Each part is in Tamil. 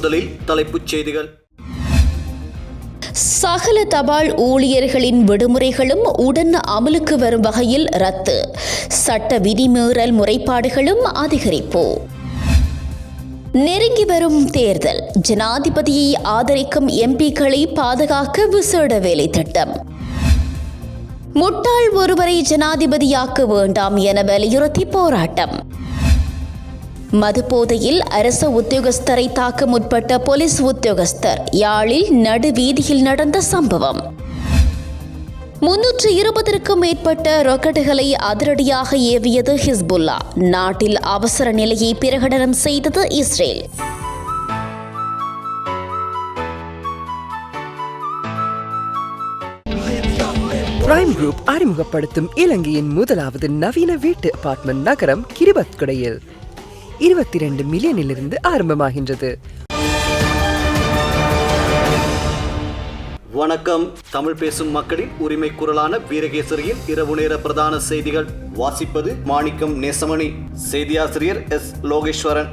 முதலில் தலைப்புச் செய்திகள். சகல தபால் ஊழியர்களின் விடுமுறைகளும் உடன் அமலுக்கு வரும் வகையில் ரத்து. சட்ட விதிமீறல் முறைப்பாடுகளும் அதிகரிப்பு. நெருங்கி வரும் தேர்தல். ஜனாதிபதியை ஆதரிக்கும் எம்பிக்களை பாதுகாக்க விசேட வேலை திட்டம் முட்டாள் ஒருவரை ஜனாதிபதியாக்க வேண்டாம் என வலியுறுத்தி போராட்டம். மதுபோதையில் அரச உத்தியோகஸ்தரை தாக்க முற்பட்ட போலீஸ் உத்தியோகஸ்தர். யாழில் நடுவீதியில் நடந்த சம்பவம். முன்னூற்று இருபதற்கும் மேற்பட்ட ராக்கெட்டுகளை அதிரடியாக ஏவியது ஹிஸ்புல்லா. நாட்டில் அவசர நிலையை பிரகடனம் செய்தது இஸ்ரேல். பிரைம் குரூப் அறிமுகப்படுத்தும் இலங்கையின் முதலாவது நவீன வீட்டு அபார்ட்மெண்ட் நகரம் கிரிபத்குடையில். இருபத்தி ரெண்டு மில்லியனிலிருந்து ஆரம்பமாகின்றது. வணக்கம். தமிழ் பேசும் மக்களின் உரிமை குரலான வீரகேசரியின் இரவு நேர பிரதான செய்திகள். வாசிப்பது மாணிக்கம் நேசமணி. செய்தியாசிரியர் எஸ் லோகேஸ்வரன்.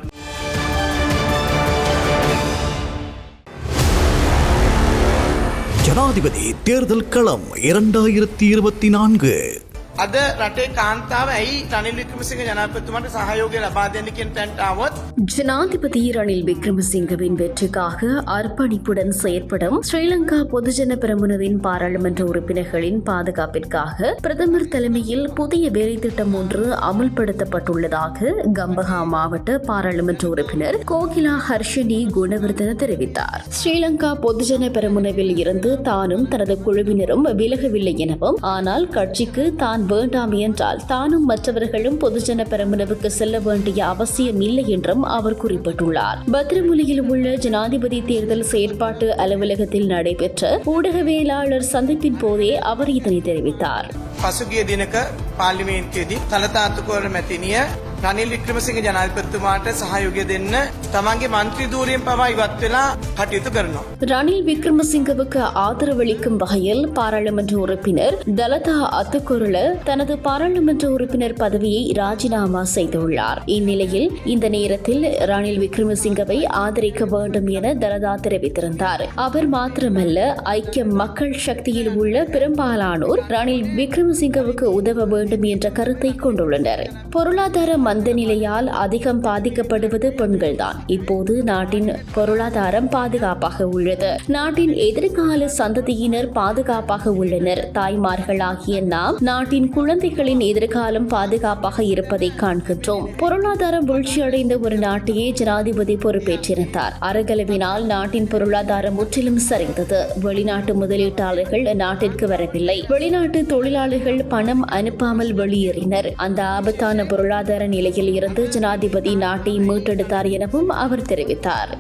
ஜனாதிபதி தேர்தல் களம் இரண்டாயிரத்தி இருபத்தி நான்கு. අද රටේ කාන්තාව ඇයි රනිල් වික්‍රමසිංහ ජනාධිපතිතුමාට සහයෝගය ලබා දෙන්න කියන තැනට આવොත් ஜனாதிபதி ரணில் விக்ரமசிங்கவின் வெற்றிக்காக அர்ப்பணிப்புடன் செயற்படும் ஸ்ரீலங்கா பொதுஜன பிரமுனவின் பாராளுமன்ற உறுப்பினர்களின் பாதுகாப்பிற்காக பிரதமர் தலைமையில் புதிய வேலைத்திட்டம் ஒன்று அமல்படுத்தப்பட்டுள்ளதாக கம்பஹா மாவட்ட பாராளுமன்ற உறுப்பினர் கோகிலா ஹர்ஷினி குணவர்தன தெரிவித்தார். ஸ்ரீலங்கா பொதுஜன பெருமுனவில் இருந்து தானும் தனது குழுவினரும் விலகவில்லை எனவும் ஆனால் கட்சிக்கு தான் வேண்டாம் என்றால் தானும் மற்றவர்களும் பொதுஜன பெரமுனவுக்கு செல்ல வேண்டிய அவசியம் இல்லை என்றும் அவர் குறிப்பிட்டுள்ளார். பத்திரமுலியில் உள்ள ஜனாதிபதி தேர்தல் செயற்பாட்டு அலுவலகத்தில் நடைபெற்ற ஊடகவியலாளர் சந்திப்பின் போதே அவர் இதனை தெரிவித்தார். பசுகிய தினக்க பார்லிமெண்ட்கேதி தலதாத்துக்கோர மத்தினிய රනිල් වික්‍රමසිංහ ජනාධිපතිතුමාට සහයෝගය දෙන්න තමන්ගේ මන්ත්‍රී ධූරයෙන් පවා ඉවත් වෙලා කටයුතු කරනවා. ரணில் விக்ரமசிங்கவுக்கு ஆதரவளிக்கும் வகையில் பாராளுமன்ற உறுப்பினர் தலதா அத்துக்குருள தனது பாராளுமன்ற உறுப்பினர் பதவியை ராஜினாமா செய்துள்ளார் இந்நிலையில் இந்த நேரத்தில் ரணில் விக்ரமசிங்கவை ஆதரிக்க வேண்டும் என தலதா தெரிவித்திருந்தார் அவர் மாத்திரமல்ல ஐக்கிய மக்கள் சக்தியில் உள்ள பெரும்பாலானோர் ரணில் விக்ரமசிங்கவுக்கு உதவ வேண்டும் என்ற கருத்தை கொண்டுள்ளனர் பொருளாதார மந்த நிலையால் அதிகம் பாதிக்கப்படுவது பெண்கள்தான். இப்போது நாட்டின் பொருளாதாரம் பாதுகாப்பாக உள்ளது. நாட்டின் எதிர்கால சந்ததியினர் பாதுகாப்பாக உள்ளனர். தாய்மார்கள் ஆகிய நாம் நாட்டின் குழந்தைகளின் எதிர்காலம் பாதுகாப்பாக இருப்பதை காண்கின்றோம். பொருளாதாரம் வீழ்ச்சியடைந்த ஒரு நாட்டையே ஜனாதிபதி பொறுப்பேற்றிருந்தார். அறகலவினால் நாட்டின் பொருளாதாரம் முற்றிலும் சரிந்தது. வெளிநாட்டு முதலீட்டாளர்கள் நாட்டிற்கு வரவில்லை. வெளிநாட்டு தொழிலாளர்கள் பணம் அனுப்பாமல் வெளியேறினர். அந்த ஆபத்தான பொருளாதார நிலையில் இருந்து ஜனாதிபதி நாட்டை மீட்டெடுத்தார் எனவும் அவர் தெரிவித்தார்.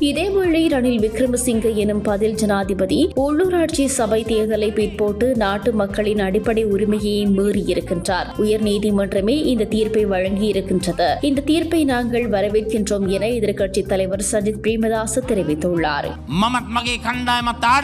இதேவேளை ரணில் விக்ரமசிங்க எனும் பதில் ஜனாதிபதி உள்ளூராட்சி சபை தேர்தலை பிற்போட்டு நாட்டு மக்களின் அடிப்படை உரிமையை மீறி இருக்கின்றார். உயர் நீதிமன்றமே இந்த தீர்ப்பை வழங்கி இருக்கின்றது. இந்த தீர்ப்பை நாங்கள் வரவேற்கின்றோம் என எதிர்க்கட்சித் தலைவர் சஜித் பிரேமதாச தெரிவித்துள்ளார்.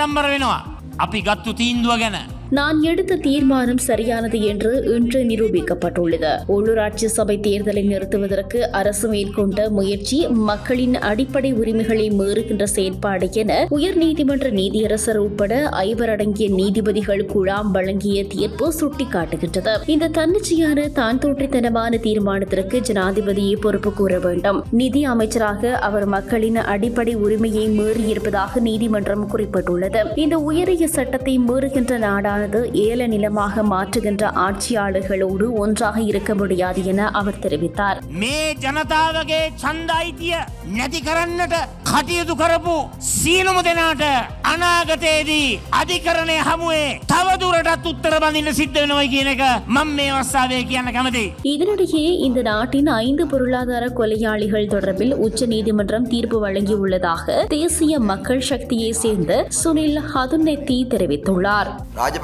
ආඩම්බර වෙනවා. අපි ගත්තු තීන්දුව ගැන. நான் எடுத்த தீர்மானம் சரியானது என்று இன்று நிரூபிக்கப்பட்டுள்ளது. உள்ளூராட்சி சபை தேர்தலை நிறுத்துவதற்கு அரசு மேற்கொண்ட முயற்சி மக்களின் அடிப்படை உரிமைகளை மீறுகின்ற செயற்பாடு என உயர்நீதிமன்ற நீதியரசர் உட்பட ஐவர் அடங்கிய நீதிபதிகள் குழாம் வழங்கிய தீர்ப்பு சுட்டிக்காட்டுகின்றது. இந்த தன்னிச்சையான தான் தோற்றித்தனமான தீர்மானத்திற்கு ஜனாதிபதியை பொறுப்பு கூற வேண்டும். நிதி அமைச்சராக அவர் மக்களின் அடிப்படை உரிமையை மீறியிருப்பதாக நீதிமன்றம் குறிப்பிட்டுள்ளது. இந்த உயரிய சட்டத்தை மீறுகின்ற நாடான நாடானது ஏல நிலமாக மாற்றுகின்ற ஆட்சியாளர்களோடு ஒன்றாக இருக்க முடியாது என அவர் தெரிவித்தார் මේ ජනතාවගේ චන්දයිතිය නැති කරන්නට කටයුතු කරපු සීලුම දෙනාට අනාගතයේදී අධිකරණය හමුවේ තවදුරටත් උත්තර බඳින්න සිද්ධ වෙනවයි කියන එක මං මේ අවස්ථාවේ කියන්න කැමති. இதனிடையே இந்த நாட்டின் ஐந்து பொருளாதார கொலையாளிகள் தொடர்பில் உச்ச நீதிமன்றம் தீர்ப்பு வழங்கியுள்ளதாக தேசிய மக்கள் சக்தியை சேர்ந்த சுனில் ஹதுனெத்தி தெரிவித்துள்ளார்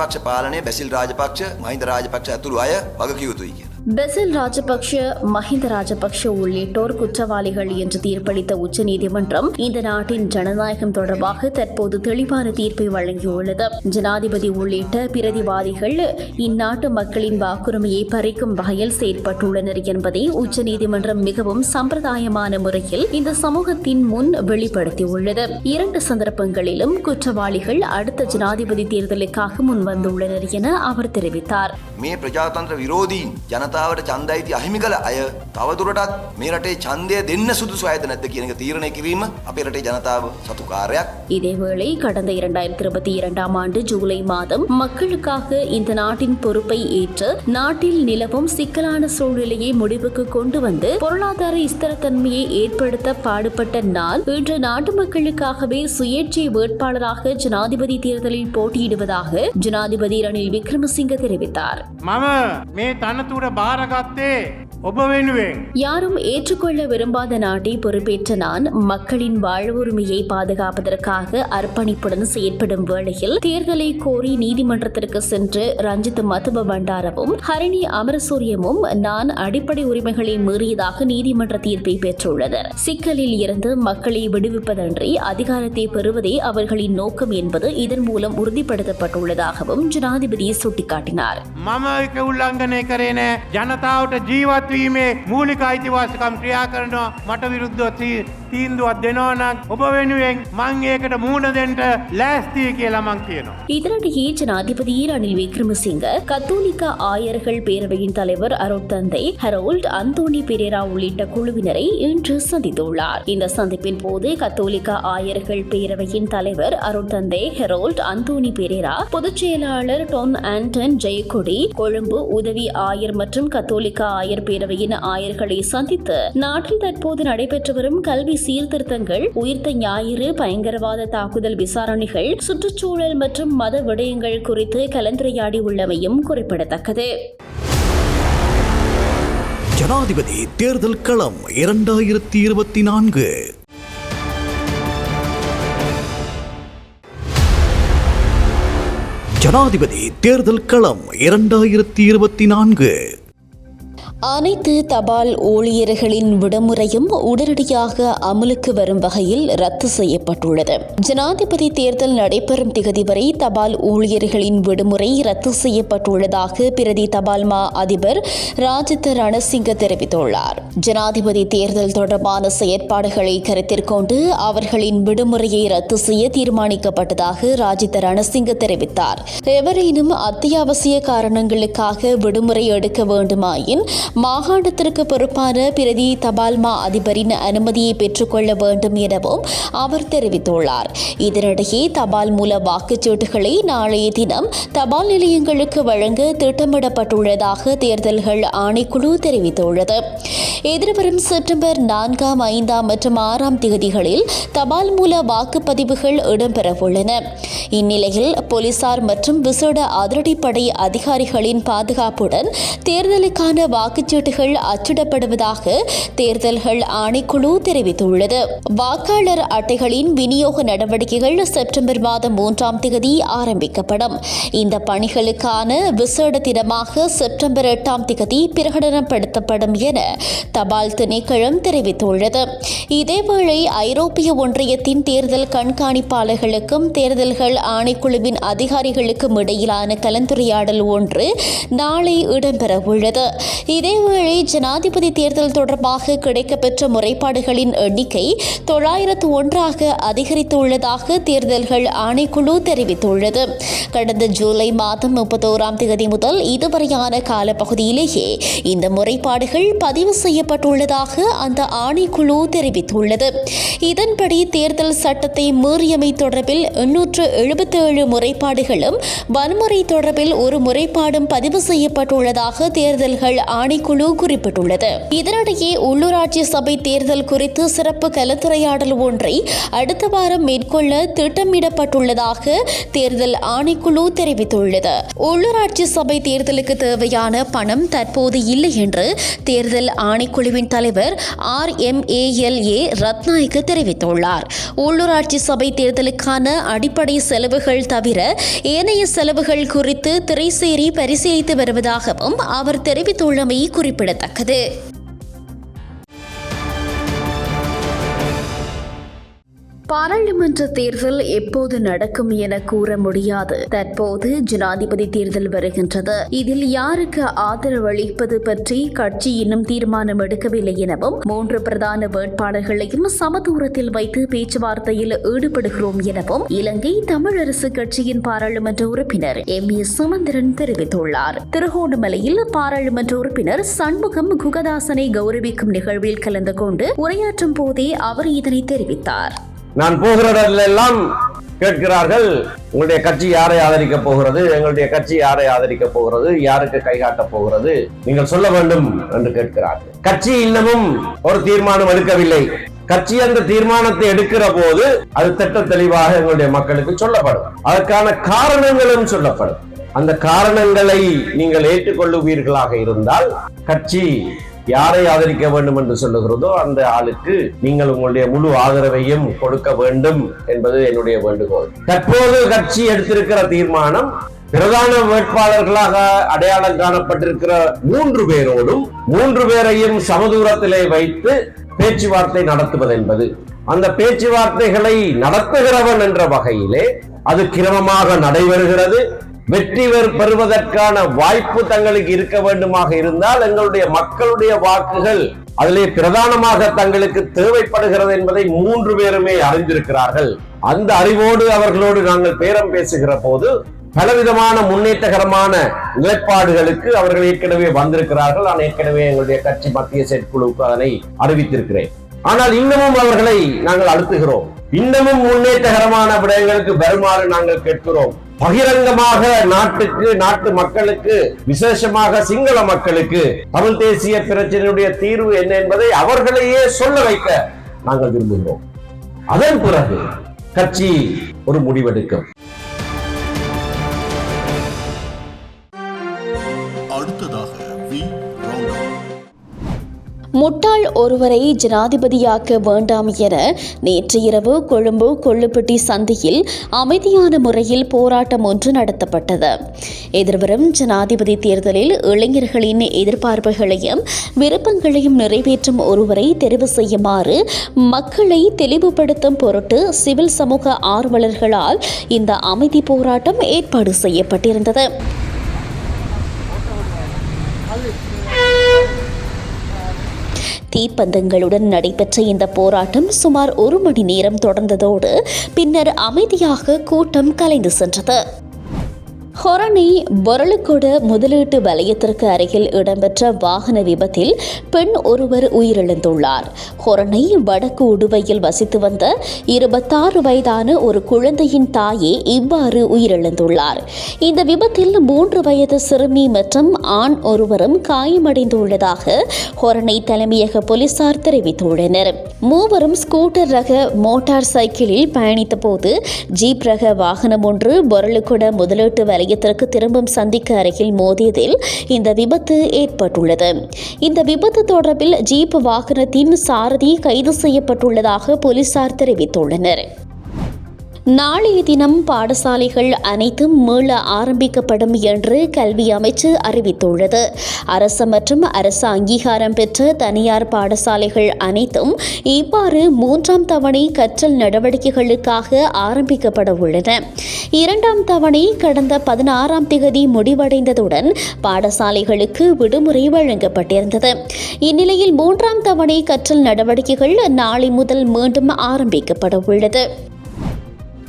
රාජපක්ෂ පාලනය බැසිල් රාජපක්ෂ මහින්ද රාජපක්ෂ ඇතුළු අය වගකිව යුතුයි කියන. பெசில் ராஜபக்ஷ மஹிந்த ராஜபக்ஷ உள்ளிட்டோர் குற்றவாளிகள் என்று தீர்ப்பளித்த உச்சநீதிமன்றம் இந்த நாட்டின் ஜனநாயகம் தொடர்பாக தற்போது தெளிவான தீர்ப்பை வழங்கியுள்ளது. ஜனாதிபதி உள்ளிட்ட பிரதிவாதிகள் இந்நாட்டு மக்களின் வாக்குரிமையை பறிக்கும் வகையில் செயற்பட்டுள்ளனர் என்பதை உச்சநீதிமன்றம் மிகவும் சம்பிரதாயமான முறையில் இந்த சமூகத்தின் முன் வெளிப்படுத்தியுள்ளது. இரண்டு சந்தர்ப்பங்களிலும் குற்றவாளிகள் அடுத்த ஜனாதிபதி தேர்தலுக்காக முன்வந்துள்ளனர் என அவர் தெரிவித்தார். மே பிரஜாதந்திர விரோதி ஜனதா ජනතාවට චන්දයිති අහිමි කළ අය තවදුරටත් මේ රටේ ඡන්දය දෙන්න සුදුසු අයද නැද්ද කියන එක තීරණය කිරීම අපේ රටේ ජනතාව සතු කාර්යයක්. இதேவேளை கடந்த இரண்டாயிரத்தி இருபத்தி இரண்டாம் ஆண்டு ஜூலை மாதம் மக்களுக்காக இந்த நாட்டின் பொறுப்பை ஏற்று நாட்டில் நிலவும் சிக்கலான சூழ்நிலையை முடிவுக்கு கொண்டு வந்து பொருளாதார ஸ்திரத்தன்மையை ஏற்படுத்த பாடுபட்ட நாள் இன்று நாட்டு மக்களுக்காகவே சுயேட்சை வேட்பாளராக ஜனாதிபதி தேர்தலில் போட்டியிடுவதாக ஜனாதிபதி ரணில் விக்ரமசிங்க தெரிவித்தார் あらがって யாரும் ஏற்றுக்கொள்ள விரும்பாத நாட்டை பொறுப்பேற்ற நான் மக்களின் வாழ் உரிமையை பாதுகாப்பதற்காக அர்ப்பணிப்புடன் செயற்படும் வேளையில் தேர்தலை கோரி நீதிமன்றத்திற்கு சென்று ரஞ்சித் மதுப பண்டாரவும் ஹரிணி அமரசூரியமும் நான் அடிப்படை உரிமைகளை மீறியதாக நீதிமன்ற தீர்ப்பை பெற்றுள்ளனர். சிக்கலில் இருந்து மக்களை விடுவிப்பதன்றி அதிகாரத்தை பெறுவதே அவர்களின் நோக்கம் என்பது இதன் மூலம் உறுதிப்படுத்தப்பட்டுள்ளதாகவும் ஜனாதிபதி சுட்டிக்காட்டினார். ஜனதாவுட ஜீவாத்வி උල්ලංඝනය කරේ නෑ ජනතාවට ජීවත්වීමේ මූලික අයිතිවාසිකම් ක්‍රියා කරනවා මට විරුද්ධ තීන්දුවත් දෙනවනක් ඔබ වෙනුවෙන් මං ඒකට මූුණ දෙන්ට ලෑස්තිය කියලා මං කියනවා. இதனிடையே ஜனாதிபதி ரணில் விக்ரமசிங்க கத்தோலிக்க ஆயர்கள் பேரவையின் தலைவர் அருட்தந்தை ஹரோல்ட் அந்தோனி பெரேரா உள்ளிட்ட குழுவினரை இன்று சந்தித்துள்ளார் இந்த சந்திப்பின் போது கத்தோலிக்க ஆயர்கள் பேரவையின் தலைவர் அருட்தந்தை ஹெரோல்ட் அந்தோனி பெரேரா பொதுச் செயலாளர் டொன் ஆண்டன் ஜெயக்கொடி கொழும்பு உதவி ஆயர் மற்றும் கத்தோலிக்க ஆயர் பேரவையின் ஆயர்களை சந்தித்து நாட்டில் தற்போது நடைபெற்று வரும் கல்வி சீர்திருத்தங்கள் உயிர்த்த ஞாயிறு பயங்கரவாத தாக்குதல் விசாரணைகள் சுற்றுச்சூழல் மற்றும் மத விடயங்கள் குறித்து கலந்துரையாடி உள்ளமையும் குறிப்பிடத்தக்கது. ஜனாதிபதி தேர்தல் களம் இரண்டாயிரத்தி இருபத்தி நான்கு. ஜனாதிபதி தேர்தல் களம் இரண்டாயிரத்தி இருபத்தி நான்கு. அனைத்து தபால் ஊழியர்களின் விடுமுறையும் உடனடியாக அமலுக்கு வரும் வகையில் ரத்து செய்யப்பட்டுள்ளது. ஜனாதிபதி தேர்தல் நடைபெறும் திகதி வரை தபால் ஊழியர்களின் விடுமுறை ரத்து செய்யப்பட்டுள்ளதாக பிரதி தபால் மா அதிபர் ராஜித ரணசிங்க தெரிவித்துள்ளார். ஜனாதிபதி தேர்தல் தொடர்பான செயற்பாடுகளை கருத்திற்கொண்டு அவர்களின் விடுமுறையை ரத்து செய்ய தீர்மானிக்கப்பட்டதாக ராஜித ரணசிங்க தெரிவித்தார். எவரேனும் அத்தியாவசிய காரணங்களுக்காக விடுமுறை எடுக்க வேண்டுமாயின் மாகாணத்திற்கு பொறுப்பான பிரதி தபால் மா அதிபரின் அனுமதியை பெற்றுக்கொள்ள வேண்டும் எனவும் அவர் தெரிவித்துள்ளார். இதனிடையே தபால் மூல வாக்குச்சீட்டுகளை நாளைய தினம் தபால் நிலையங்களுக்கு வழங்க திட்டமிடப்பட்டுள்ளதாக தேர்தல்கள் ஆணைக்குழு தெரிவித்துள்ளது. எதிர்வரும் செப்டம்பர் நான்காம் ஐந்தாம் மற்றும் ஆறாம் தேதிகளில் தபால் மூல வாக்குப்பதிவுகள் இடம்பெறவுள்ளன. இந்நிலையில் போலீசார் மற்றும் விசேட அதிரடிப்படை அதிகாரிகளின் பாதுகாப்புடன் தேர்தலுக்கான வாக்குச்சீட்டுகள் அச்சிடப்படுவதாக தேர்தல்கள் ஆணைக்குழு தெரிவித்துள்ளது. வாக்காளர் அட்டைகளின் விநியோக நடவடிக்கைகள் செப்டம்பர் மாதம் மூன்றாம் தேதி ஆரம்பிக்கப்படும். இந்த பணிகளுக்கான விசேட தினமாக செப்டம்பர் எட்டாம் தேதி பிரகடனப்படுத்தப்படும் என தபால் திணைக்களம் தெரிவித்துள்ளது. இதேவேளை ஐரோப்பிய ஒன்றியத்தின் தேர்தல் கண்காணிப்பாளர்களுக்கும் தேர்தல்கள் ஆணைக்குழுவின் அதிகாரிகளுக்கும் இடையிலான கலந்துரையாடல் ஒன்று நாளை இடம்பெறவுள்ளது. இதேவேளை ஜனாதிபதி தேர்தல் தொடர்பாக கிடைக்கப்பெற்ற முறைப்பாடுகளின் எண்ணிக்கை தொள்ளாயிரத்து ஒன்றாக அதிகரித்துள்ளதாக தேர்தல்கள் ஆணைக்குழு தெரிவித்துள்ளது. கடந்த ஜூலை மாதம் முப்பத்தோராம் தேதி முதல் இதுவரையான காலப்பகுதியிலேயே இந்த முறைப்பாடுகள் பதிவு செய்யப்பட்டுள்ளதாக அந்த ஆணைக்குழு தெரிவித்துள்ளது. இதன்படி தேர்தல் சட்டத்தை மீறியமை தொடர்பில் எண்ணூற்று எழுபத்தேழு முறைப்பாடுகளும் வன்முறை தொடர்பில் ஒரு முறைப்பாடும் பதிவு செய்யப்பட்டுள்ளதாக தேர்தல்கள் ஆணை ஆணைக்குழு குறிப்பிட்டுள்ளது. இதனிடையே உள்ளூராட்சி சபை தேர்தல் குறித்து சிறப்பு கலந்துரையாடல் ஒன்றை அடுத்த வாரம் மேற்கொள்ள திட்டமிடப்பட்டுள்ளதாக தேர்தல் ஆணைக்குழு தெரிவித்துள்ளது. உள்ளூராட்சி சபை தேர்தலுக்கு தேவையான பணம் தற்போது இல்லை என்று தேர்தல் ஆணைக்குழுவின் தலைவர் ஆர் எம் ஏஎல்ஏ ரத்நாயக்கு தெரிவித்துள்ளார். உள்ளூராட்சி சபை தேர்தலுக்கான அடிப்படை செலவுகள் தவிர ஏனைய செலவுகள் குறித்து திரைசேரி பரிசீலித்து வருவதாகவும் அவர் தெரிவித்துள்ளமை குறிப்பிடத்தக்கது. பாராளுமன்ற தேர்தல் எப்போது நடக்கும் என கூற முடியாது. தற்போது ஜனாதிபதி தேர்தல் வருகின்றது. இதில் யாருக்கு ஆதரவு அளிப்பது பற்றி கட்சி இன்னும் தீர்மானம் எடுக்கவில்லை எனவும் மூன்று பிரதான வேட்பாளர்களையும் சமதூரத்தில் வைத்து பேச்சுவார்த்தையில் ஈடுபடுகிறோம் எனவும் இலங்கை தமிழரசு கட்சியின் பாராளுமன்ற உறுப்பினர் எம். ஏ. சுமந்திரன் தெரிவித்துள்ளார். திருகோணமலையில் பாராளுமன்ற உறுப்பினர் சண்முகம் குகதாசனை கௌரவிக்கும் நிகழ்வில் கலந்து கொண்டு உரையாற்றும் போதே அவர் இதனை தெரிவித்தார். நான் போகிற இடத்துல எல்லாம் கேட்கிறார்கள் உங்களுடைய கட்சி யாரை ஆதரிக்க போகிறது? எங்களுடைய கட்சி யாரை ஆதரிக்க போகிறது? யாருக்கு கைகாட்ட போகிறது? நீங்கள் சொல்ல வேண்டும் என்று கேட்கிறார்கள். கட்சி இன்னமும் ஒரு தீர்மானம் எடுக்கவில்லை. கட்சி அந்த தீர்மானத்தை எடுக்கிற போது அது திட்ட தெளிவாக எங்களுடைய மக்களுக்கு சொல்லப்படும். அதற்கான காரணங்களும் சொல்லப்படும். அந்த காரணங்களை நீங்கள் ஏற்றுக்கொள்ளுவீர்களாக இருந்தால் கட்சி யாரை ஆதரிக்க வேண்டும் என்று சொல்லுகிறதோ அந்த ஆளுக்கு நீங்கள் உங்களுடைய முழு ஆதரவையும் கொடுக்க வேண்டும் என்பது என்னுடைய வேண்டுகோள். தற்போது கட்சி எடுத்திருக்கிற தீர்மானம் பிரதான வேட்பாளர்களாக அடையாளம் காணப்பட்டிருக்கிற மூன்று பேரோடும் மூன்று பேரையும் சமதூரத்திலே வைத்து பேச்சுவார்த்தை நடத்துவது என்பது. அந்த பேச்சுவார்த்தைகளை நடத்துகிறவன் என்ற வகையிலே அது கிரமமாக நடைபெறுகிறது. வெற்றி பெறுவதற்கான வாய்ப்பு தங்களுக்கு இருக்க வேண்டுமாக இருந்தால் எங்களுடைய மக்களுடைய வாக்குகள் அதிலே பிரதானமாக தங்களுக்கு தேவைப்படுகிறது என்பதை மூன்று பேருமே அறிந்திருக்கிறார்கள். அந்த அறிவோடு அவர்களோடு நாங்கள் பேரம் பேசுகிற போது பலவிதமான முன்னேற்றகரமான நிலைப்பாடுகளுக்கு அவர்கள் ஏற்கனவே வந்திருக்கிறார்கள். நான் ஏற்கனவே எங்களுடைய கட்சி மத்திய செயற்குழுவுக்கு அதனை அறிவித்திருக்கிறேன். ஆனால் இன்னமும் அவர்களை நாங்கள் அழுத்துகிறோம். இன்னமும் முன்னேற்றகரமான விடயங்களுக்கு வருமாறு நாங்கள் கேட்கிறோம். பகிரங்கமாக நாட்டுக்கு நாட்டு மக்களுக்கு விசேஷமாக சிங்கள மக்களுக்கு தமிழ் தேசிய பிரச்சனையுடைய தீர்வு என்ன என்பதை அவர்களையே சொல்ல வைக்க நாங்கள் விரும்புகிறோம். அதன் பிறகு கட்சி ஒரு முடிவெடுக்கும். முட்டாள் ஒருவரை ஜனாதிபதியாக்க வேண்டாம் என நேற்று இரவு கொழும்பு கொள்ளுப்பட்டி சந்தையில் அமைதியான முறையில் போராட்டம் ஒன்று நடத்தப்பட்டது. எதிர்வரும் ஜனாதிபதி தேர்தலில் இளைஞர்களின் எதிர்பார்ப்புகளையும் விருப்பங்களையும் நிறைவேற்றும் ஒருவரை தெரிவு செய்யுமாறு மக்களை தெளிவுபடுத்தும் பொருட்டு சிவில் சமூக ஆர்வலர்களால் இந்த அமைதி போராட்டம் ஏற்பாடு செய்யப்பட்டிருந்தது. தீப்பந்தங்களுடன் நடைபெற்ற இந்த போராட்டம் சுமார் ஒரு மணி நேரம் தொடர்ந்ததோடு பின்னர் அமைதியாக கூட்டம் கலைந்து சென்றது. ஹொரணி பொருளுக்கொட முதலீட்டு வலயத்திற்கு அருகில் இடம்பெற்ற வாகன விபத்தில் பெண் ஒருவர் உயிரிழந்துள்ளார். ஹொரணை வடக்கு உடுவையில் வசித்து வந்த இருபத்தாறு வயதான ஒரு குழந்தையின் தாயே இவ்வாறு உயிரிழந்துள்ளார். இந்த விபத்தில் மூன்று வயது சிறுமி மற்றும் ஆண் ஒருவரும் காயமடைந்துள்ளதாக ஹொரணை தலைமையக போலீசார் தெரிவித்துள்ளனர். மூவரும் ஸ்கூட்டர் ரக மோட்டார் சைக்கிளில் பயணித்த போது ஜீப் ரக வாகனம் ஒன்று பொருளுக்குட முதலீட்டு நிலையத்திற்கு திரும்பும் சந்திக்கு அருகில் மோதியதில் இந்த விபத்து ஏற்பட்டுள்ளது. இந்த விபத்து தொடர்பில் ஜீப் வாகனத்தின் சாரதி கைது செய்யப்பட்டுள்ளதாக போலீசார் தெரிவித்துள்ளனர். நாளைய தினம் பாடசாலைகள் அனைத்தும் மீள ஆரம்பிக்கப்படும் என்று கல்வி அமைச்சு அறிவித்துள்ளது. அரசு மற்றும் அரசு அங்கீகாரம் பெற்ற தனியார் பாடசாலைகள் அனைத்தும் இவ்வாறு மூன்றாம் தவணை கற்றல் நடவடிக்கைகளுக்காக ஆரம்பிக்கப்பட உள்ளன. இரண்டாம் தவணை கடந்த பதினாறாம் திகதி முடிவடைந்ததுடன் பாடசாலைகளுக்கு விடுமுறை வழங்கப்பட்டிருந்தது. இந்நிலையில் மூன்றாம் தவணை கற்றல் நடவடிக்கைகள் நாளை முதல் மீண்டும் ஆரம்பிக்கப்பட உள்ளது.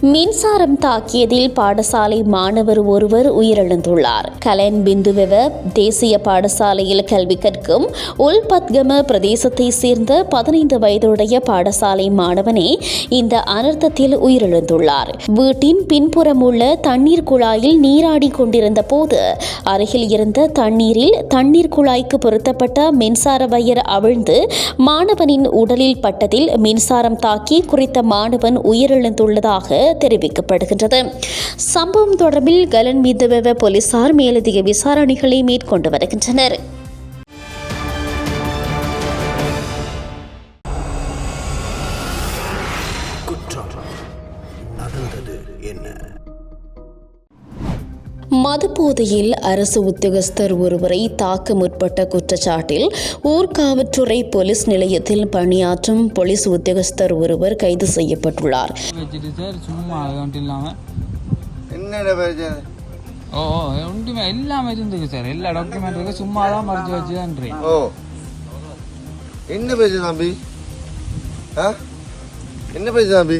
மின்சாரம் தாக்கியதில் பாடசாலை மாணவர் ஒருவர் உயிரிழந்துள்ளார். கலன் பிந்துவெவ தேசிய பாடசாலையில் கல்வி கற்கும் உல்பத்கம பிரதேசத்தை சேர்ந்த பதினைந்து வயதுடைய பாடசாலை மாணவனே இந்த அனர்த்தத்தில் உயிரிழந்துள்ளார். வீட்டின் பின்புறம் உள்ள தண்ணீர் குழாயில் நீராடி கொண்டிருந்த போது அருகில் இருந்த தண்ணீரில் தண்ணீர் குழாய்க்கு பொருத்தப்பட்ட மின்சார வயர் அவிழ்ந்து மாணவனின் உடலில் பட்டதில் மின்சாரம் தாக்கி குறித்த மாணவன் உயிரிழந்துள்ளதாக தெரிவிக்கப்படுகின்றது. சம்பவம் தொடர்பில் கலன் மீதுவெவ போலீசார் மேலதிக விசாரணைகளை மேற்கொண்டு வருகின்றனர். மதுபோதையில் அரசு உத்தியோகஸ்தர் ஒருவரை தாக்க முற்பட்ட குற்றச்சாட்டில் ஊர்காவற்றுறை போலீஸ் நிலையத்தில் பணியாற்றும் போலீஸ் உத்தியோகஸ்தர் ஒருவர் கைது செய்யப்பட்டுள்ளார். ஓ ஒன்றுமே எல்லாமே இருந்துக்கு சார். எல்லா டாக்குமெண்ட் இருக்கு. சும்மா தான் மறைச்சு வச்சுதான்றேன் ஓ. என்ன பிரச்சனை தம்பி? ஆ? என்ன பிரச்சனை தம்பி?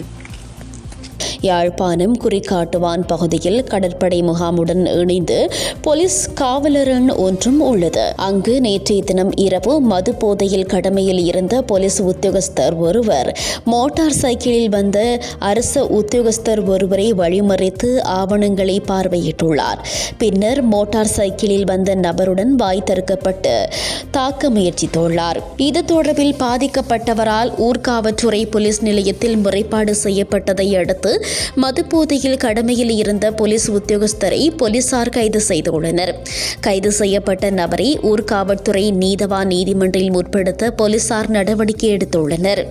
யாழ்ப்பாணம் குறிக்காட்டுவான் பகுதியில் கடற்படை முகாமுடன் இணைந்து போலீஸ் காவலரண் ஒன்றும் உள்ளது. அங்கு நேற்றைய தினம் இரவு மது போதையில் கடமையில் இருந்த போலீஸ் உத்தியோகஸ்தர் ஒருவர் மோட்டார் சைக்கிளில் வந்த அரச உத்தியோகஸ்தர் ஒருவரை வழிமறைத்து ஆவணங்களை பார்வையிட்டுள்ளார். பின்னர் மோட்டார் சைக்கிளில் வந்த நபருடன் வாய் திறக்கப்பட்டு தாக்க முயற்சித்துள்ளார். இது தொடர்பில் பாதிக்கப்பட்டவரால் ஊர்காவற்றுறை போலீஸ் நிலையத்தில் முறைப்பாடு செய்யப்பட்டதை அடுத்து மதுபோதையில் கடமையில் இருந்த போலீஸ் உத்தியோகஸ்தரை போலீசார் கைது செய்துள்ளனர். கைது செய்யப்பட்ட நபரை ஊர்காவல்துறை நீதவா நீதிமன்றில் முற்படுத்த போலீசார் நடவடிக்கை எடுத்துள்ளனர்.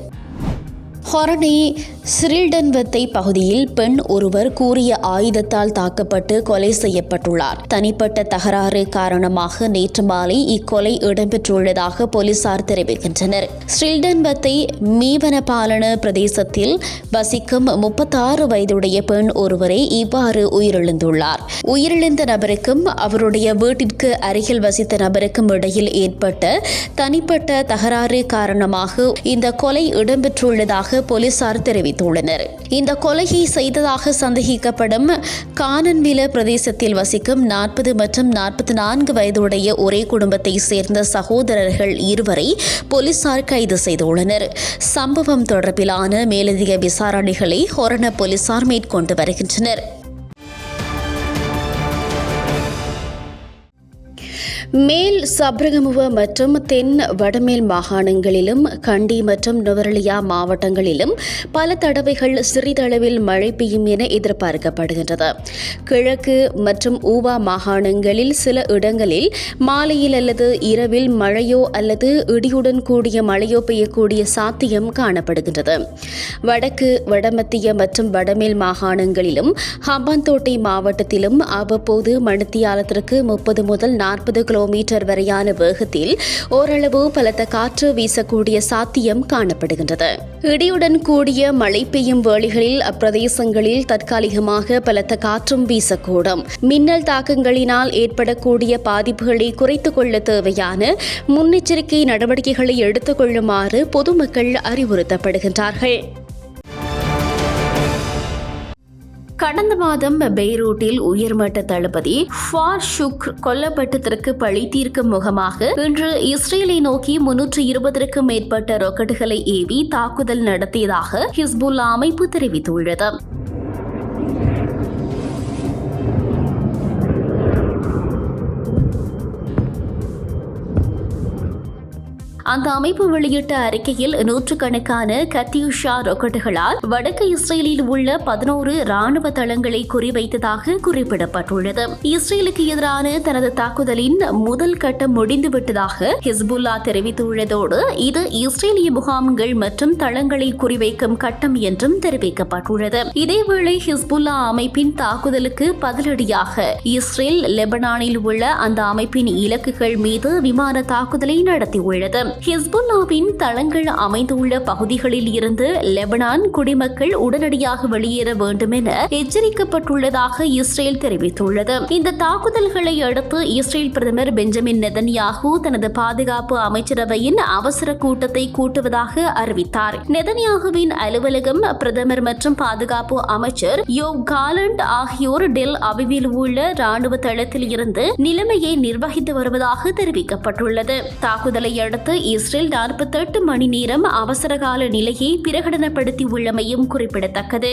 ஹொரணி சிரில்டன்வத்தை பகுதியில் பெண் ஒருவர் கூறிய ஆயுதத்தால் தாக்கப்பட்டு கொலை செய்யப்பட்டுள்ளார். தனிப்பட்ட தகராறு காரணமாக நேற்று மாலை இக்கொலை இடம்பெற்றுள்ளதாக போலீசார் தெரிவிக்கின்றனர். ஸ்ரில்டன்வத்தை மீவனபாலன பிரதேசத்தில் வசிக்கும் முப்பத்தாறு வயதுடைய பெண் ஒருவரை இவ்வாறு உயிரிழந்துள்ளார். உயிரிழந்த நபருக்கும் அவருடைய வீட்டிற்கு அருகில் வசித்த நபருக்கும் இடையில் ஏற்பட்ட தனிப்பட்ட தகராறு காரணமாக இந்த கொலை இடம்பெற்றுள்ளதாக போலீசார் தெரிவித்துள்ளனர். இந்த கொலையை செய்ததாக சந்தேகிக்கப்படும் கானன்வில பிரதேசத்தில் வசிக்கும் நாற்பது மற்றும் நாற்பத்தி நான்கு வயதுடைய ஒரே குடும்பத்தை சேர்ந்த சகோதரர்கள் இருவரை போலீசார் கைது செய்துள்ளனர். சம்பவம் தொடர்பிலான மேலதிக விசாரணைகளை ஹொரண போலீசார் மேற்கொண்டு வருகின்றனர். மேல் சப்ரகமுவ மற்றும் தென் வடமேல் மாகாணங்களிலும் கண்டி மற்றும் நுவரலியா மாவட்டங்களிலும் பல தடவைகள் சிறிதளவில் மழை பெய்யும் என எதிர்பார்க்கப்படுகின்றது. கிழக்கு மற்றும் ஊவா மாகாணங்களில் சில இடங்களில் மாலையில் அல்லது இரவில் மழையோ அல்லது இடியுடன் கூடிய மழையோ பெய்யக்கூடிய சாத்தியம் காணப்படுகின்றது. வடக்கு வடமத்திய மற்றும் வடமேல் மாகாணங்களிலும் ஹம்பாந்தோட்டை மாவட்டத்திலும் அவ்வப்போது மணித்தியாலத்திற்கு முப்பது முதல் நாற்பது கிலோமீட்டர் வரையான வேகத்தில் ஓரளவு பலத்த காற்று வீசக்கூடிய சாத்தியம் காணப்படுகின்றது. இடியுடன் கூடிய மழை பெய்யும் வேளைகளில் அப்பிரதேசங்களில் தற்காலிகமாக பலத்த காற்றும் வீசக்கூடும். மின்னல் தாக்கங்களினால் ஏற்படக்கூடிய பாதிப்புகளை குறைத்துக் கொள்ள தேவையான முன்னெச்சரிக்கை நடவடிக்கைகளை எடுத்துக் கொள்ளுமாறு பொதுமக்கள் அறிவுறுத்தப்படுகின்றார்கள். கடந்த மாதம் பெய்ரூட்டில் உயர்மட்ட தளபதி ஃபார் ஷுக் கொல்லப்பட்டதற்கு பழி தீர்க்கும் முகமாக இன்று இஸ்ரேலை நோக்கி முன்னூற்று இருபதற்கும் மேற்பட்ட ராக்கெட்டுகளை ஏவி தாக்குதல் நடத்தியதாக ஹிஸ்புல்லா அமைப்பு தெரிவித்துள்ளது. அந்த அமைப்பு வெளியிட்ட அறிக்கையில் நூற்றுக்கணக்கான கத்தியுஷா ராக்கெட்டுகளால் வடக்கு இஸ்ரேலில் உள்ள பதினோரு ராணுவ தளங்களை குறிவைத்ததாக குறிப்பிடப்பட்டுள்ளது. இஸ்ரேலுக்கு எதிரான தனது தாக்குதலின் முதல் கட்டம் முடிந்துவிட்டதாக ஹிஸ்புல்லா தெரிவித்துள்ளதோடு இது இஸ்ரேலிய முகாம்கள் மற்றும் தளங்களை குறிவைக்கும் கட்டம் என்றும் தெரிவிக்கப்பட்டுள்ளது. இதேவேளை ஹிஸ்புல்லா அமைப்பின் தாக்குதலுக்கு பதிலடியாக இஸ்ரேல் லெபனானில் உள்ள அந்த அமைப்பின் இலக்குகள் மீது விமான தாக்குதலை நடத்தியுள்ளது. ஹிஸ்புல்லாவின் தளங்கள் அமைந்துள்ள பகுதிகளில் இருந்து லெபனான் குடிமக்கள் உடனடியாக வெளியேற வேண்டும் என எச்சரிக்கப்பட்டுள்ளதாக இஸ்ரேல் தெரிவித்துள்ளது. இந்த தாக்குதல்களை அடுத்து இஸ்ரேல் பிரதமர் பெஞ்சமின் நெதன்யாகு தனது பாதுகாப்பு அமைச்சரவையின் அவசர கூட்டத்தை கூட்டுவதாக அறிவித்தார். நெதன்யாகுவின் அலுவலகம் பிரதமர் மற்றும் பாதுகாப்பு அமைச்சர் யோ காலண்ட் ஆகியோர் டெல் அபிவில் உள்ள ராணுவ தளத்தில் இருந்து நிலைமையை நிர்வகித்து வருவதாக தெரிவிக்கப்பட்டுள்ளது. தாக்குதலை அடுத்து இஸ்ரேல் நாற்பத்தெட்டு மணி நேரம் அவசரகால நிலையை பிரகடனப்படுத்தியுள்ளமையும் குறிப்பிடத்தக்கது.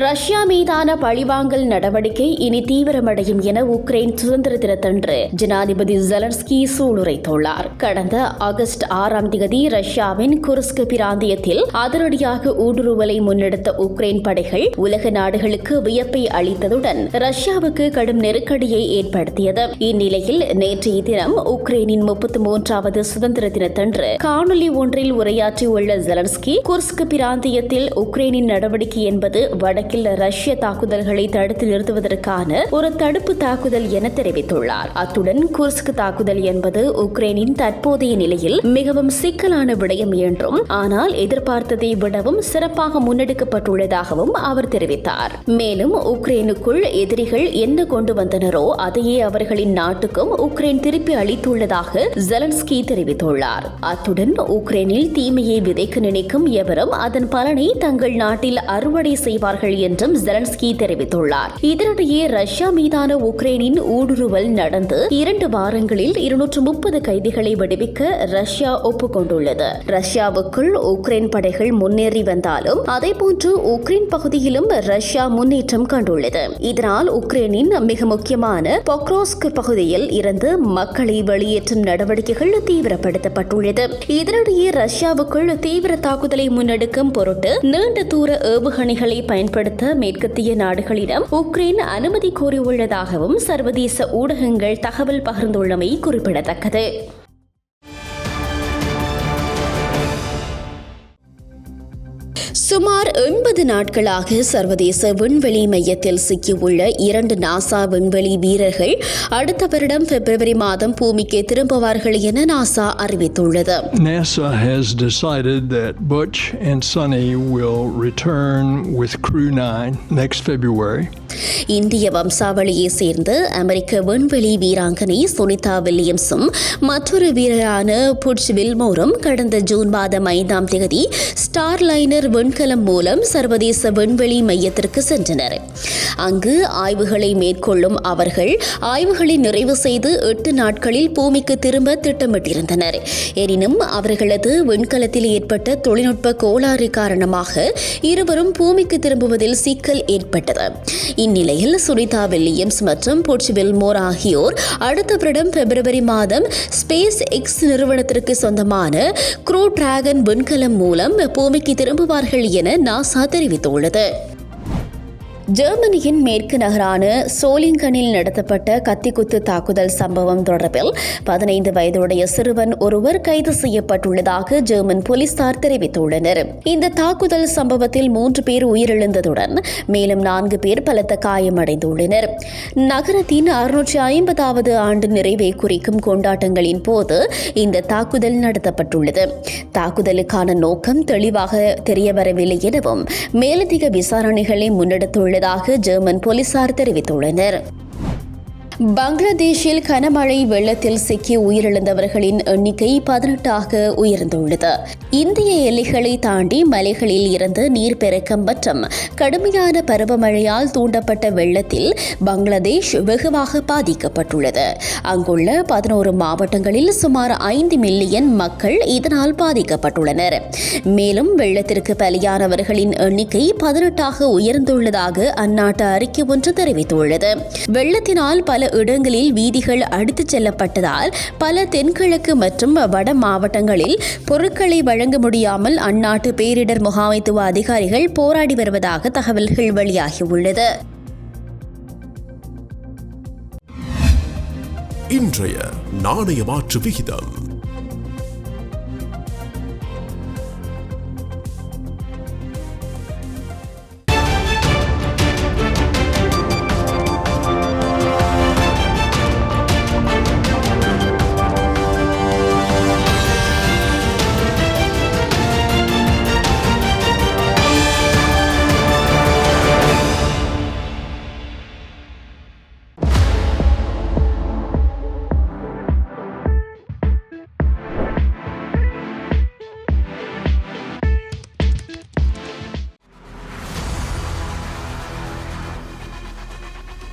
ரஷ்யா மீதான பழிவாங்கல் நடவடிக்கை இனி தீவிரமடையும் என உக்ரைன் சுதந்திர தினத்தன்று ஜனாதிபதி ஜெலன்ஸ்கி சூளுரைத்துள்ளார். கடந்த ஆகஸ்ட் ஆறாம் தேதி ரஷ்யாவின் குர்ஸ்க் பிராந்தியத்தில் அதிரடியாக ஊடுருவலை முன்னெடுத்த உக்ரைன் படைகள் உலக நாடுகளுக்கு வியப்பை அளித்ததுடன் ரஷ்யாவுக்கு கடும் நெருக்கடியை ஏற்படுத்தியது. இந்நிலையில் நேற்றைய தினம் உக்ரைனின் முப்பத்தி மூன்றாவது சுதந்திர தினத்தன்று காணொலி ஒன்றில் உரையாற்றியுள்ள ஜெலன்ஸ்கி குர்ஸ்க் பிராந்தியத்தில் உக்ரைனின் நடவடிக்கை என்பது வடக்கு வடக்கில் ரஷ்ய தாக்குதல்களை தடுத்து நிறுத்துவதற்கான ஒரு தடுப்பு தாக்குதல் என தெரிவித்துள்ளார். அத்துடன் குர்ஸ்க் தாக்குதல் என்பது உக்ரைனின் தற்போதைய நிலையில் மிகவும் சிக்கலான விடயம் என்றும் ஆனால் எதிர்பார்த்ததை விடவும் சிறப்பாக முன்னெடுக்கப்பட்டுள்ளதாகவும் அவர் தெரிவித்தார். மேலும் உக்ரைனுக்குள் எதிரிகள் என்ன கொண்டு வந்தனரோ அதையே அவர்களின் நாட்டுக்கும் உக்ரைன் திருப்பி அளித்துள்ளதாக ஜெலன்ஸ்கி தெரிவித்துள்ளார். அத்துடன் உக்ரைனில் தீமையை விதைக்க நினைக்கும் எவரும் அதன் பலனை தங்கள் நாட்டில் அறுவடை செய்வார்கள் என்றும் ஜெலன்ஸ்கி தெரிவித்துள்ளார். இதனிடையே ரஷ்யா மீதான உக்ரைனின் ஊடுருவல் நடந்து இரண்டு வாரங்களில் இருநூற்று முப்பது கைதிகளை விடுவிக்க ரஷ்யா ஒப்புக்கொண்டுள்ளது. ரஷ்யாவுக்குள் உக்ரைன் படைகள் முன்னேறி வந்தாலும் அதேபோன்று உக்ரைன் பகுதியிலும் ரஷ்யா முன்னேற்றம் கண்டுள்ளது. இதனால் உக்ரைனின் மிக முக்கியமான பொக்ரோஸ்க் பகுதியில் இருந்து மக்களை வெளியேற்றும் நடவடிக்கைகள் தீவிரப்படுத்தப்பட்டுள்ளது. இதனிடையே ரஷ்யாவுக்குள் தீவிர தாக்குதலை முன்னெடுக்கும் பொருட்டு நீண்ட தூர ஏவுகணைகளை பயன்படுத்த மேற்கத்திய நாடுகளிடம் உக்ரைன் அனுமதி கோரியுள்ளதாகவும் சர்வதேச ஊடகங்கள் தகவல் பகிர்ந்துள்ளமை குறிப்பிடத்தக்கது. சுமார் எண்பது நாட்களாக சர்வதேச விண்வெளி மையத்தில் சிக்கியுள்ள இரண்டு நாசா விண்வெளி வீரர்கள் அடுத்த வருடம் பிப்ரவரி மாதம் பூமிக்கு திரும்புவார்கள் என நாசா அறிவித்துள்ளது NASA has decided that Butch and Sonny will return with Crew 9 next February. இந்திய வம்சாவளியை சேர்ந்த அமெரிக்க விண்வெளி வீராங்கனை சுனிதா வில்லியம்ஸும் மற்றொரு வீரரான புட்ச் வில்மோரும் கடந்த ஜூன் மாதம் ஐந்தாம் தேதி ஸ்டார் லைனர் விண்கலம் மூலம் சர்வதேச விண்வெளி மையத்திற்கு சென்றனர். அங்கு ஆய்வுகளை மேற்கொள்ளும் அவர்கள் ஆய்வுகளை நிறைவு செய்து எட்டு நாட்களில் பூமிக்கு திரும்ப திட்டமிட்டிருந்தனர். எனினும் அவர்களது விண்கலத்தில் ஏற்பட்ட தொழில்நுட்ப கோளாறு காரணமாக இருவரும் பூமிக்கு திரும்புவதில் சிக்கல் ஏற்பட்டது. இந்நிலையில் சுனிதா வில்லியம்ஸ் மற்றும் புட்ச் மோர் ஆகியோர் அடுத்த வருடம் பிப்ரவரி மாதம் ஸ்பேஸ் எக்ஸ் நிறுவனத்திற்கு சொந்தமான குரூ டிராகன் விண்கலம் மூலம் பூமிக்கு திரும்புவார்கள் என நாசா தெரிவித்துள்ளது. ஜெர்மனியின் மேற்கு நகரான சோலிங்கனில் நடத்தப்பட்ட கத்திக்குத்து தாக்குதல் சம்பவம் தொடர்பில் பதினைந்து வயதுடைய சிறுவன் ஒருவர் கைது செய்யப்பட்டுள்ளதாக ஜெர்மன் போலீசார் தெரிவித்துள்ளனர். இந்த தாக்குதல் சம்பவத்தில் மூன்று பேர் உயிரிழந்ததுடன் மேலும் நான்கு பேர் பலத்த காயமடைந்துள்ளனர். நகரத்தின் அறுநூற்றி ஐம்பதாவது ஆண்டு நிறைவை குறிக்கும் கொண்டாட்டங்களின் போது இந்த தாக்குதல் நடத்தப்பட்டுள்ளது. தாக்குதலுக்கான நோக்கம் தெளிவாக தெரியவரவில்லை எனவும் மேலதிக விசாரணைகளை முன்னெடுத்துள்ள முன்னெடுத்துள்ளதாக ஜெர்மன் போலீசார் தெரிவித்துள்ளனர். பங்களாதேஷில் கனமழை வெள்ளத்தில் சிக்கி உயிரிழந்தவர்களின் எண்ணிக்கை பதினெட்டாக உயர்ந்துள்ளது. இந்திய எல்லைகளை தாண்டி மலைகளில் இருந்து நீர்ப்பெருக்கம் மற்றும் கடுமையான பருவமழையால் தூண்டப்பட்ட வெள்ளத்தில் பங்களாதேஷ் வெகுவாக பாதிக்கப்பட்டுள்ளது. அங்குள்ள பதினோரு மாவட்டங்களில் சுமார் ஐந்து மில்லியன் மக்கள் இதனால் பாதிக்கப்பட்டுள்ளனர். மேலும் வெள்ளத்திற்கு பலியானவர்களின் எண்ணிக்கை பதினெட்டாக உயர்ந்துள்ளதாக அந்நாட்டு அறிக்கை ஒன்று தெரிவித்துள்ளது. வெள்ளத்தினால் பல இடங்களில் வீதிகள் அடுத்துச் செல்லப்பட்டதால் பல தென்கிழக்கு மற்றும் வட மாவட்டங்களில் பொருட்களை வழங்க முடியாமல் அந்நாட்டு பேரிடர் முகாமைத்துவ அதிகாரிகள் போராடி வருவதாக தகவல்கள் வெளியாகியுள்ளது. இன்றைய நாணய மாற்று விகிதம்.